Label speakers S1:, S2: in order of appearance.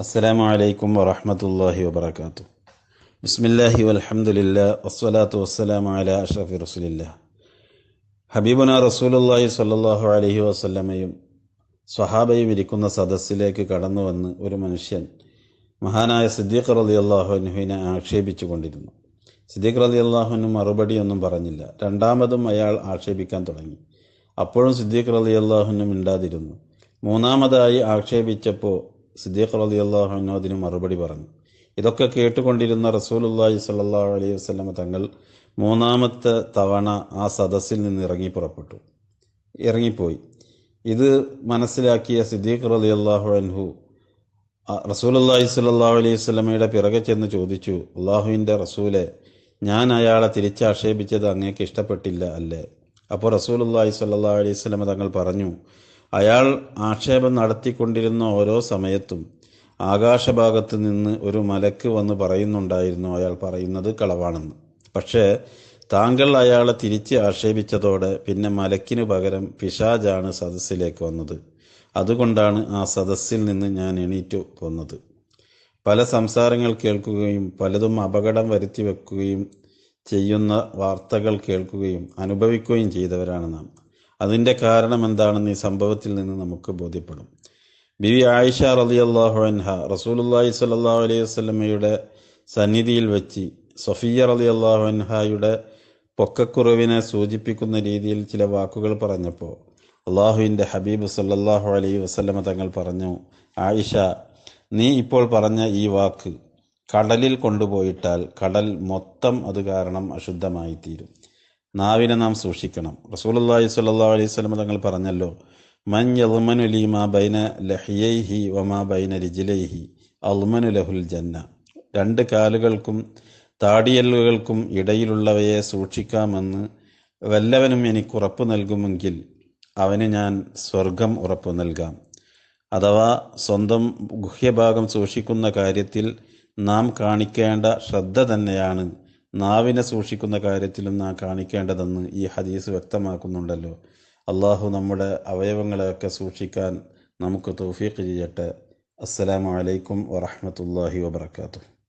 S1: അസ്സലാമു അലൈക്കും വറഹ്മത്തുള്ളാഹി വബറകാതുഹു. ബിസ്മില്ലാഹി വലഹമുല്ല വസ്സലാത്തു വസ്സലാമു അല അഷ്റഫി റസുലില്ല ഹബീബുന റസൂലുല്ലാഹി സ്വല്ലല്ലാഹു അലഹി വസ്ല്ലമയും സ്വഹാബയും ഇരിക്കുന്ന സദസ്സിലേക്ക് കടന്നു വന്ന് ഒരു മനുഷ്യൻ മഹാനായ സിദ്ദീഖ് റളിയല്ലാഹു അള്ളാഹുനുവിനെ ആക്ഷേപിച്ചു കൊണ്ടിരുന്നു സിദ്ദീഖ് മറുപടി മറുപടിയൊന്നും പറഞ്ഞില്ല. രണ്ടാമതും അയാൾ ആക്ഷേപിക്കാൻ തുടങ്ങി. അപ്പോഴും സിദ്ദീഖ് അള്ളാഹുനും മിണ്ടാതിരുന്നു. മൂന്നാമതായി ആക്ഷേപിച്ചപ്പോൾ സിദ്ദീഖ് അലി അൻഹു അതിന് മറുപടി പറഞ്ഞു. ഇതൊക്കെ കേട്ടുകൊണ്ടിരുന്ന റസൂലുള്ളാഹി സ്വല്ലല്ലാഹു അലൈഹി വസ്ലമ തങ്ങൾ മൂന്നാമത്തെ തവണ ആ സദസ്സിൽ നിന്ന് ഇറങ്ങി പുറപ്പെട്ടു. ഇറങ്ങിപ്പോയി. ഇത് മനസ്സിലാക്കിയ സിദ്ദീഖ് അലി അള്ളാഹു അൻഹു റസൂലുള്ളാഹി സ്വല്ലല്ലാഹു അലൈഹി വസ്ലമയുടെ പിറകെ ചെന്ന് ചോദിച്ചു അള്ളാഹുവിന്റെ റസൂലെ ഞാൻ അയാളെ തിരിച്ചാക്ഷേപിച്ചത് അങ്ങേക്ക് ഇഷ്ടപ്പെട്ടില്ല അല്ലേ? അപ്പോൾ റസൂലുള്ളാഹി സ്വല്ലല്ലാഹു അലൈഹി വസ്ലമ തങ്ങൾ പറഞ്ഞു അയാൾ ആക്ഷേപം നടത്തിക്കൊണ്ടിരുന്ന ഓരോ സമയത്തും ആകാശഭാഗത്ത് നിന്ന് ഒരു മലക്ക് വന്ന് പറയുന്നുണ്ടായിരുന്നു അയാൾ പറയുന്നത് കളവാണെന്ന്. പക്ഷേ താങ്കൾ അയാളെ തിരിച്ച് ആക്ഷേപിച്ചതോടെ പിന്നെ മലക്കിനു പകരം പിശാജാണ് സദസ്സിലേക്ക് വന്നത്. അതുകൊണ്ടാണ് ആ സദസ്സിൽ നിന്ന് ഞാൻ എണീറ്റു പോന്നത്. പല സംസാരങ്ങൾ കേൾക്കുകയും പലതും അപകടം വരുത്തി വെക്കുകയും ചെയ്യുന്ന വാർത്തകൾ കേൾക്കുകയും അനുഭവിക്കുകയും ചെയ്തവരാണ് നാം. അതിന്റെ കാരണം എന്താണെന്ന് ഈ സംഭവത്തിൽ നിന്ന് നമുക്ക് ബോധ്യപ്പെടും. ബിവി ആയിഷ റലി റളിയല്ലാഹു അൻഹ റസൂലുള്ളാഹി സ്വല്ലല്ലാഹു അലൈഹി വസ്ലമയുടെ സന്നിധിയിൽ വെച്ച് സഫിയ റളിയല്ലാഹു അൻഹയുടെ പൊക്കക്കുറവിനെ സൂചിപ്പിക്കുന്ന രീതിയിൽ ചില വാക്കുകൾ പറഞ്ഞപ്പോൾ അള്ളാഹുവിന്റെ ഹബീബ് സല്ലാഹു അലൈഹി വസ്ലമ തങ്ങൾ പറഞ്ഞു ആയിഷ നീ ഇപ്പോൾ പറഞ്ഞ ഈ വാക്ക് കടലിൽ കൊണ്ടുപോയിട്ടാൽ കടൽ മൊത്തം അത് കാരണം അശുദ്ധമായി തീരും നാവിനെ നാം സൂക്ഷിക്കണം. റസൂലുള്ളാഹി സ്വല്ലാ അലൈഹി വസല്ലം തങ്ങൾ പറഞ്ഞല്ലോ മൻ മാ ബൈന ലഹിയൈഹി വമാ ബൈന രിജിലൈഹി അൽമനു ലഹുൽ ജന്ന. രണ്ട് കാലുകൾക്കും താടിയല്ലുകൾക്കും ഇടയിലുള്ളവയെ സൂക്ഷിക്കാമെന്ന് വല്ലവനും എനിക്ക് ഉറപ്പ് നൽകുമെങ്കിൽ അവന് ഞാൻ സ്വർഗം ഉറപ്പ് നൽകാം. അഥവാ സ്വന്തം ഗുഹ്യഭാഗം സൂക്ഷിക്കുന്ന കാര്യത്തിൽ നാം കാണിക്കേണ്ട ശ്രദ്ധ തന്നെയാണ് നാവിനെ സൂക്ഷിക്കുന്ന കാര്യത്തിലും നാം കാണിക്കേണ്ടതെന്ന് ഈ ഹദീസ് വ്യക്തമാക്കുന്നുണ്ടല്ലോ. അള്ളാഹു നമ്മുടെ അവയവങ്ങളെയൊക്കെ സൂക്ഷിക്കാൻ നമുക്ക് തൗഫീഖ് ചെയ്യട്ടെ. അസ്സലാമു അലൈക്കും വറഹ്മത്തുള്ളാഹി വബർക്കാത്തു